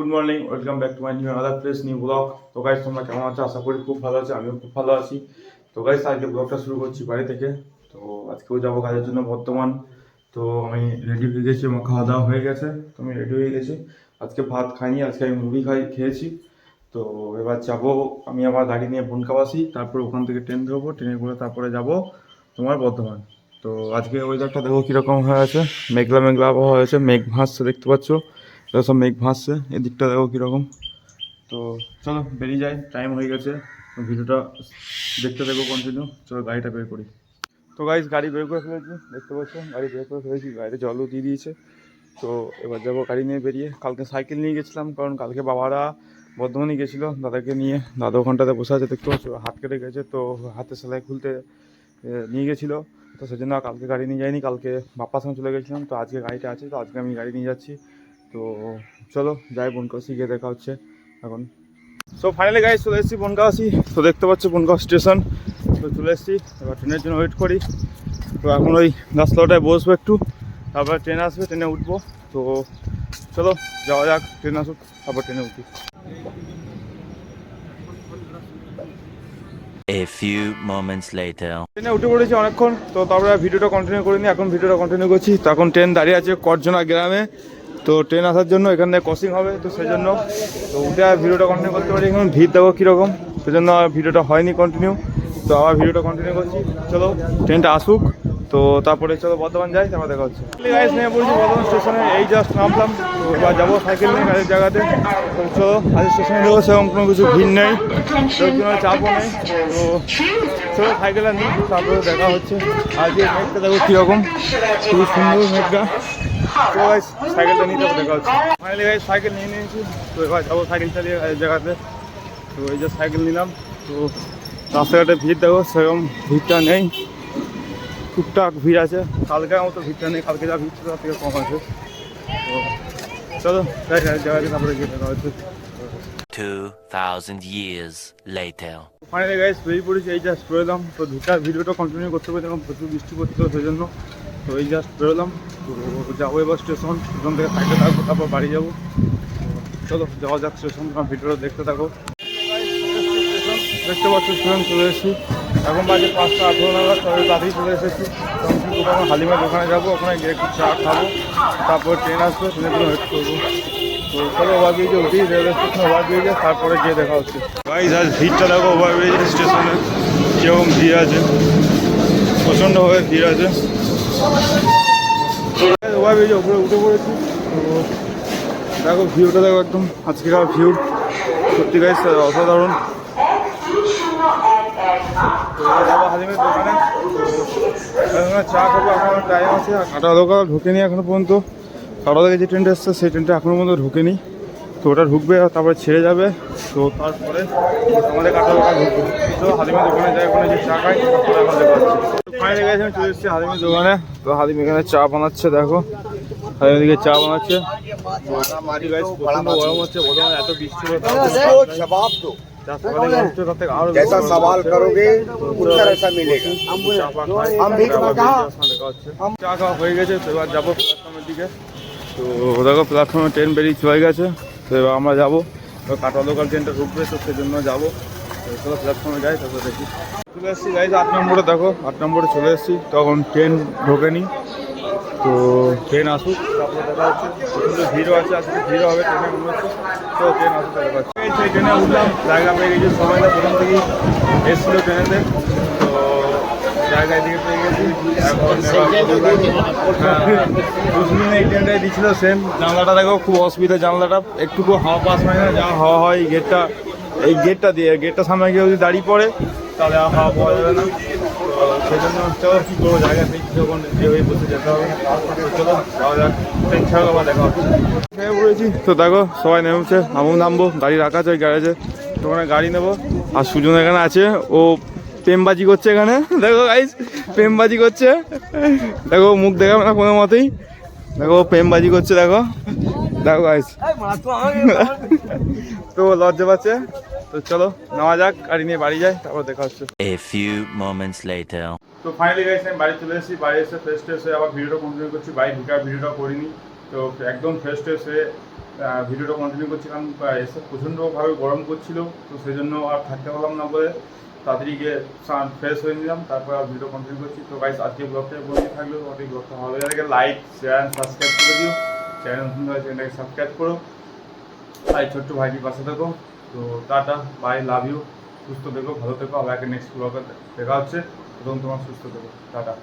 Good morning welcome back to my new other place new blog তো guys তোমরা কেমন আছো? আশা করি খুব ভালো আছো, আমিও খুব ভালো আছি। তো গাইস আজকে ব্লগটা শুরু করছি বাড়ি থেকে। তো আজকেও যাব কাজের জন্য বর্তমান। তো আমি রেডি হয়ে গেছি, আমার খাওয়া দাওয়া হয়ে গেছে, তো আমি রেডি হয়ে গেছি। আজকে ভাত খাইনি, আজকে আমি মুড়ি খাই, খেয়েছি। তো এবার যাব আমি আমার গাড়ি নিয়ে বনকাবাসি, তারপর ওখান থেকে ট্রেন ধরবো ট্রেনে করে তারপরে যাব তোমার বর্ধমান তো আজকে ওয়েদারটা দেখো কীরকম হয়ে আছে মেঘলা মেঘলা আবহাওয়া হয়েছে, মেঘ ভাসছে, দেখতে পাচ্ছ। এটা সব মেঘ ভাসছে, এদিকটা দেখো কীরকম। তো চলো বেরিয়ে যাই টাইম হয়ে গেছে। ভিডিওটা দেখতে দেখো কন্টিনিউ চলো গাড়িটা বের করি। তো গাড়ি গাড়ি বের করে ফেলেছি, দেখতে পাচ্ছ? গাড়ি বের করে ফেলেছি, গাড়িতে জলও দিয়ে দিয়েছে। তো এবার যাব গাড়ি নিয়ে বেরিয়ে। কালকে সাইকেল নিয়ে গেছিলাম, কারণ কালকে বাবারা বর্ধমানে গেছিল, দাদাকে নিয়ে। দাদা ওখানটাতে বসে আছে, দেখতে পাচ্ছ? হাত কেটে গেছে, তো হাতে সেলাই খুলতে নিয়ে গেছিল। তো সেজন্য কালকে গাড়ি নিয়ে যাইনি, কালকে বাপ্পার সঙ্গে চলে গেছিলাম। তো আজকে গাড়িটা আছে, তো আজকে আমি গাড়ি নিয়ে যাচ্ছি। তো চলো যাই বনকাশি গিয়ে দেখা হচ্ছে এখন। সো ফাইনালি গাড়ি চলে এসেছি বনকাশি তো দেখতে পাচ্ছ বনগাঁও স্টেশন তো চলে এসেছি এবার ট্রেনের জন্য ওয়েট করি। তো এখন ওই গাছতলাটায় বসবো একটু তারপরে ট্রেন আসবে ট্রেনে উঠবো। তো চলো যাওয়া যাক ট্রেন আসুক তারপর ট্রেনে উঠি। A few moments later. ট্রেনে উঠে পড়েছি অনেকক্ষণ তো তারপরে ভিডিওটা কন্টিনিউ করিনি এখন ভিডিওটা কন্টিনিউ করছি। তো এখন ট্রেন দাঁড়িয়ে আছে করজনা গ্রামে। তো ট্রেন আসার জন্য এখান থেকে ক্রসিং হবে, তো সেই জন্য তো উঠে আর ভিডিওটা কন্টিনিউ করতে পারি। এখন ভিড় দেখো কীরকম। সেজন্য আর ভিডিওটা হয়নি কন্টিনিউ তো আবার ভিডিওটা কন্টিনিউ করছি। চলো ট্রেনটা আসুক। তো তারপরে চলো বর্ধমান যাই, তারপর দেখা হচ্ছে। নিয়ে বর্ধমান স্টেশনে এই জাস্ট নামলাম। তো এবার যাব সাইকেল নিয়ে কাজের জায়গাতে। তো চলো, আজ স্টেশনে যাব, সেরকম কোনো কিছু ভিড় নেই। লোকজনের চাপও নেই। তো চলো সাইকেলটা নিই, তারপরে দেখা হচ্ছে। আজকে মেঘটা দেখো কীরকম। খুবই সুন্দর মেঘটা তো গাইস সাইকেলটা নিতে হবে দেখা হচ্ছে। ফাইনালি গাইস সাইকেল নিয়ে নিয়েছি। তো এবার যাব সাইকেল চালিয়ে জায়গাতে। তো এই যে সাইকেল নিলাম। তো রাস্তাঘাটে ভিড় দেখো সেরকম ভিড়টা নেই। টুকটাক ভিড় আছে। কালকে মতো ভিড়টা নেই। কালকে যা ভিড় ছিল তার থেকে কম আছে। তো চলো জায়গাতে তারপরে গিয়ে দেখা হচ্ছে। 2,000 years later. ফাইনালি গাইস বেরিয়ে পড়েছি। এই জাস্ট বেরোলাম তো ভিটা ভিডিওটা কন্টিনিউ করতে পারি এখন প্রচুর বৃষ্টি পড়ছিল সেই জন্য। তো এই জাস্ট বেরোলাম যাব এবার স্টেশন স্টেশন থেকে থাকতে থাকব, তারপর বাড়ি যাব। চলো, যাওয়া যাক স্টেশন তোমার ভিডিওটা দেখতে থাকো। দেখতে পাচ্ছ স্টেশন চলে এসেছি। এখন বাজে পাঁচটা আঠেরো নাগাদ তবে তাড়াতাড়ি চলে এসেছি। তখন কিন্তু তখন দোকানে যাব, ওখানে গিয়ে একটু চা খাব। তারপর ট্রেন আসবে ট্রেনের জন্য ওয়েট করব। তো চলো, ওভার ব্রিজে উঠি রেলওয়ে স্টেশন ওভার ব্রিজে তারপরে গিয়ে দেখা হচ্ছে। গাইজ আজ ভিড়টা দেখো, ওভার ব্রিজ স্টেশনে কীরকম ভিড় আছে। প্রচণ্ডভাবে ভিড় আছে। উপরে উঠে পড়েছি দেখো ভিউটা দেখো একদম। আজকেকার ভিউ সত্যি গাইজ অসাধারণ। যাব হালিমের চা খাব, এখন টাইম আছে। কাটা দোকান ঢুকেনি এখনও পর্যন্ত। কাটা থেকে যে ট্রেনটা এসছে, সেই ট্রেনটা এখনও পর্যন্ত ঢুকেনি। তো ওটা ঢুকবে আর তারপরে ছেড়ে যাবে তো তারপরে আমাদের কাটা দোকান ঢুকবে তো হালিমের দোকানে যাই ওখানে যে চা খাই তারপরে এখন দেখা হচ্ছে ফাইনালি গেছে আমি চলে এসেছি হালিমের দোকানে তো হালিম এখানে চা বানাচ্ছে দেখো হালিম এদিকে চা বানাচ্ছে মাটি গাছ প্রচণ্ড গরম হচ্ছে বর্তমানে এত বৃষ্টি হলো তাও इसको जवाब दो চা সকালে গরম ছিল, তার থেকে আরো जैसा বেশি सवाल करोगे उत्तर ऐसा मिलेगा চা পা খাই, हम भी তারপরে আবার कहा। বেরিয়ে আসা দেখা হচ্ছে। চা খাওয়া হয়ে গেছে তো এবার যাবো প্ল্যাটফর্মের দিকে তো দেখো প্ল্যাটফর্মে ট্রেন বেরিয়ে চলে গেছে তো এবার আমরা যাব। তো কাটা লোকাল ট্রেনটা ঢুকবে, তো সেজন্য যাব। প্ল্যাটফর্মে যাই, তারপরে দেখি। চলে এসেছি গাইজ আট নম্বরে দেখো, আট নম্বরে চলে এসেছি। তখন ট্রেন ঢোকেনি। তো ট্রেন আসুক, তারপরে দেখা হচ্ছে। প্রচণ্ড ভিড়ও আছে আসলে ভিড়ও হবে ট্রেনে মনে হচ্ছে। তো ট্রেন আসুক, দেখা এই সেই ট্রেনে উঠলাম, জায়গা পেয়ে গেছি সময়টা প্রথম থেকেই এসেছিল ট্রেনেতে তো জায়গা পেয়ে গেছি। এখন দুশমিন এই ট্রেনটাই দিচ্ছিল সেম জানলাটা দেখো খুব অসুবিধা জানলাটা একটুকু হাওয়া পাস হয় না যা হাওয়া হয় এই গেটটা এই গেটটা দিয়ে গেটটা সামনে গিয়ে যদি দাঁড়িয়ে পড়ে তাহলে আর হাওয়া পাওয়া যাবে না। চলো কী করব জায়গা নেই যখন যে হয়ে বসে যেতে হবে। তো চলো ট্রেন ছাড়া আবার দেখা হচ্ছে। নেমে পড়েছি তো দেখো সবাই নেমেছে আমিও নামবো গাড়ি রাখা আছে ওই গ্যারেজে। তো ওখানে গাড়ি নেব। আর সুজন এখানে আছে ও প্রেমবাজি করছে এখানে। দেখো গাইস প্রেমবাজি করছে। দেখো মুখ দেখাবে না কোনো মতেই। দেখো প্রেমবাজি করছে দেখো। দেখো গাইস তো লজ্জা পাচ্ছে। তো চলো নেওয়া যাক গাড়ি নিয়ে বাড়ি যাই তারপর দেখা হচ্ছে। A few moments later. তো ফাইনালি গাইস আমি বাড়ি চলে এসেছি বাড়ি এসে ফ্রেশ ট্রেশ হয়ে আবার ভিডিওটা কন্টিনিউ করছি। বাড়ি ঢুকে আর ভিডিওটা করিনি। তো একদম ফ্রেশ ট্রেশ হয়ে ভিডিওটা কন্টিনিউ করছি কারণ এসে প্রচণ্ডভাবে গরম করছিল। তো সেই জন্য আর থাকতে পারলাম না বলে। তাড়াতাড়ি গিয়ে স্নান ফ্রেশ হয়ে নিলাম, তারপর ভিডিও কন্টিনিউ করছি। তো গাইস আজকে ব্লগটা বন্ধু থাকল। অনেক ব্লগটা ভালো লাগে লাইক শেয়ার সাবস্ক্রাইব করে দিও। চ্যানেল হয়েছে চ্যানেলটাকে সাবস্ক্রাইব করো। আর ছোট্ট ভাইটির পাশে থাকো। তো টাটা বাই লাভ ইউ সুস্থ থেকো, ভালো থেকো। আবার একটা নেক্সট ব্লগে দেখা হচ্ছে। এবং তোমার সুস্থ থেকো। টাটা।